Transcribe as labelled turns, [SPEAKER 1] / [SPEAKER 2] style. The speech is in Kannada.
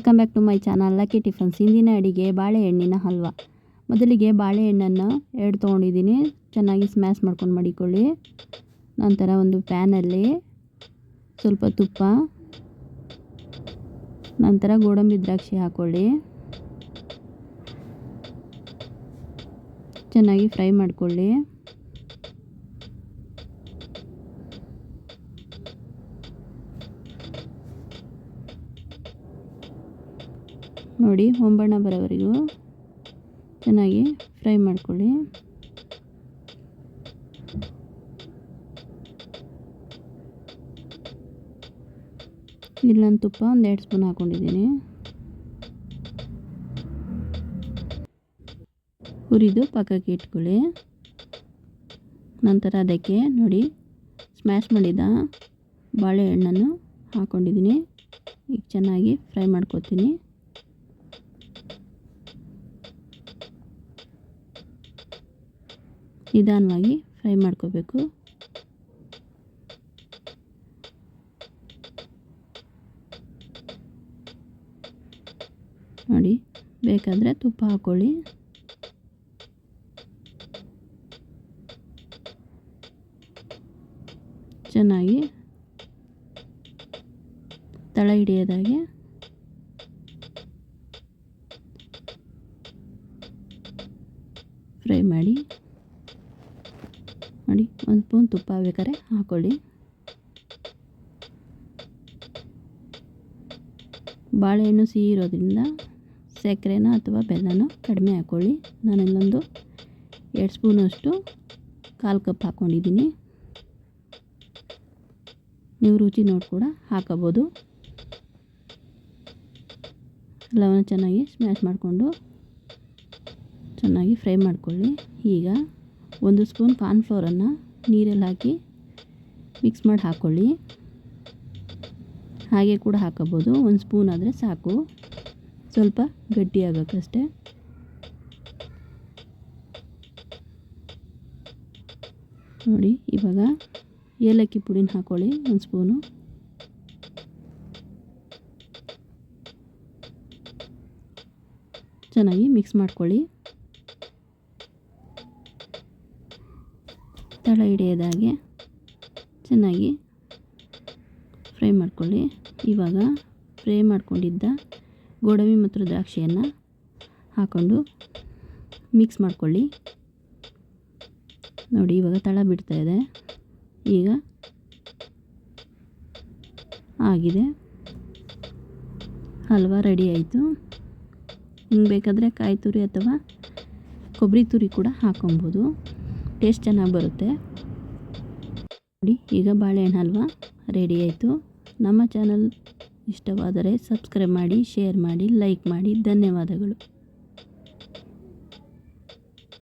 [SPEAKER 1] Welcome back to my channel lucky tiffins ಇಂದಿನ ಅಡಿಗೆ ಬಾಳೆಹಣ್ಣಿನ ಹಲ್ವ. ಮೊದಲಿಗೆ ಬಾಳೆಹಣ್ಣನ್ನು ಎರಡು ತೊಗೊಂಡಿದ್ದೀನಿ. ಚೆನ್ನಾಗಿ ಸ್ಮ್ಯಾಶ್ ಮಾಡ್ಕೊಂಡು ಮಾಡಿಕೊಳ್ಳಿ. ನಂತರ ಒಂದು ಪ್ಯಾನಲ್ಲಿ ಸ್ವಲ್ಪ ತುಪ್ಪ. ನಂತರ ಗೋಡಂಬಿ ದ್ರಾಕ್ಷಿ ಹಾಕ್ಕೊಳ್ಳಿ ಚೆನ್ನಾಗಿ ಫ್ರೈ ಮಾಡಿಕೊಳ್ಳಿ. ನೋಡಿ, ಹೊಂಬಣ್ಣ ಬರೋವರೆಗೂ. ಚೆನ್ನಾಗಿ ಫ್ರೈ ಮಾಡ್ಕೊಳ್ಳಿ. ಇಲ್ಲಿ ತುಪ್ಪ, ಒಂದು ಎರಡು ಸ್ಪೂನ್ ಹಾಕ್ಕೊಂಡಿದ್ದೀನಿ ಹುರಿದು ಪಕ್ಕಕ್ಕೆ ಇಟ್ಕೊಳ್ಳಿ. ನಂತರ ಅದಕ್ಕೆ ನೋಡಿ ಸ್ಮ್ಯಾಶ್ ಮಾಡಿದ ಬಾಳೆಹಣ್ಣನ್ನು ಹಾಕ್ಕೊಂಡಿದ್ದೀನಿ ಈಗ ಚೆನ್ನಾಗಿ ಫ್ರೈ ಮಾಡ್ಕೊತೀನಿ. ನಿಧಾನವಾಗಿ ಫ್ರೈ ಮಾಡ್ಕೋಬೇಕು. ನೋಡಿ ಬೇಕಾದರೆ ತುಪ್ಪ ಹಾಕ್ಕೊಳ್ಳಿ ಚೆನ್ನಾಗಿ ತಳ ಹಿಡಿಯೋದಾಗೆ. ಫ್ರೈ ಮಾಡಿ. ನೋಡಿ, ಒಂದು ಸ್ಪೂನ್ ತುಪ್ಪ ಬೇಕಾದ್ರೆ ಹಾಕ್ಕೊಳ್ಳಿ ಬಾಳೆಹಣ್ಣು ಸಿಹಿ ಇರೋದ್ರಿಂದ ಸಕ್ಕರೆನ ಅಥವಾ ಬೆಲ್ಲನ ಕಡಿಮೆ ಹಾಕ್ಕೊಳ್ಳಿ ನಾನಿಲ್ಲೊಂದು ಎರಡು ಸ್ಪೂನಷ್ಟು ಕಾಲು ಕಪ್ ಹಾಕ್ಕೊಂಡಿದ್ದೀನಿ ನೀವು ರುಚಿ ನೋಡಿ ಕೂಡ ಹಾಕೋಬೋದು ಎಲ್ಲವನ್ನು ಚೆನ್ನಾಗಿ ಸ್ಮ್ಯಾಶ್ ಮಾಡಿಕೊಂಡು ಚೆನ್ನಾಗಿ ಫ್ರೈ ಮಾಡಿಕೊಳ್ಳಿ. ಈಗ ಒಂದು ಸ್ಪೂನ್ ಕಾರ್ನ್ಫ್ಲೋರನ್ನು ನೀರಲ್ಲಿ ಹಾಕಿ ಮಿಕ್ಸ್ ಮಾಡಿ ಹಾಕ್ಕೊಳ್ಳಿ. ಹಾಗೆ ಕೂಡ ಹಾಕೋಬೋದು. ಒಂದು ಸ್ಪೂನ್ ಆದರೆ ಸಾಕು. ಸ್ವಲ್ಪ ಗಟ್ಟಿ ಆಗೋಕ್ಕಷ್ಟೇ. ನೋಡಿ, ಇವಾಗ ಏಲಕ್ಕಿ ಪುಡಿನ ಹಾಕ್ಕೊಳ್ಳಿ. ಒಂದು ಸ್ಪೂನು. ಚೆನ್ನಾಗಿ ಮಿಕ್ಸ್ ಮಾಡ್ಕೊಳ್ಳಿ. ತಳ ಹಿಡಿಯೋದಾಗೆ ಚೆನ್ನಾಗಿ ಫ್ರೈ ಮಾಡ್ಕೊಳ್ಳಿ. ಇವಾಗ ಫ್ರೈ ಮಾಡ್ಕೊಂಡಿದ್ದ ಗೋಡಂಬಿ ಮತ್ತು ದ್ರಾಕ್ಷಿಯನ್ನು ಹಾಕ್ಕೊಂಡು ಮಿಕ್ಸ್ ಮಾಡ್ಕೊಳ್ಳಿ. ನೋಡಿ, ಇವಾಗ ತಳ ಬಿಡ್ತಾಯಿದೆ ಈಗ ಆಗಿದೆ. ಹಲ್ವ ರೆಡಿ ಆಯಿತು. ಹಿಂಗೆ ಬೇಕಾದರೆ ಕಾಯಿ ತುರಿ ಅಥವಾ ಕೊಬ್ಬರಿ ತುರಿ ಕೂಡ ಹಾಕೊಬೋದು. ಟೇಸ್ಟ್ ಚೆನ್ನಾಗಿ ಬರುತ್ತೆ. ನೋಡಿ, ಈಗ ಬಾಳೆಹಣ್ಣು ಹಲ್ವ ರೆಡಿ ಆಯಿತು. ನಮ್ಮ ಚಾನಲ್ ಇಷ್ಟವಾದರೆ ಸಬ್ಸ್ಕ್ರೈಬ್ ಮಾಡಿ, ಶೇರ್ ಮಾಡಿ, ಲೈಕ್ ಮಾಡಿ. ಧನ್ಯವಾದಗಳು.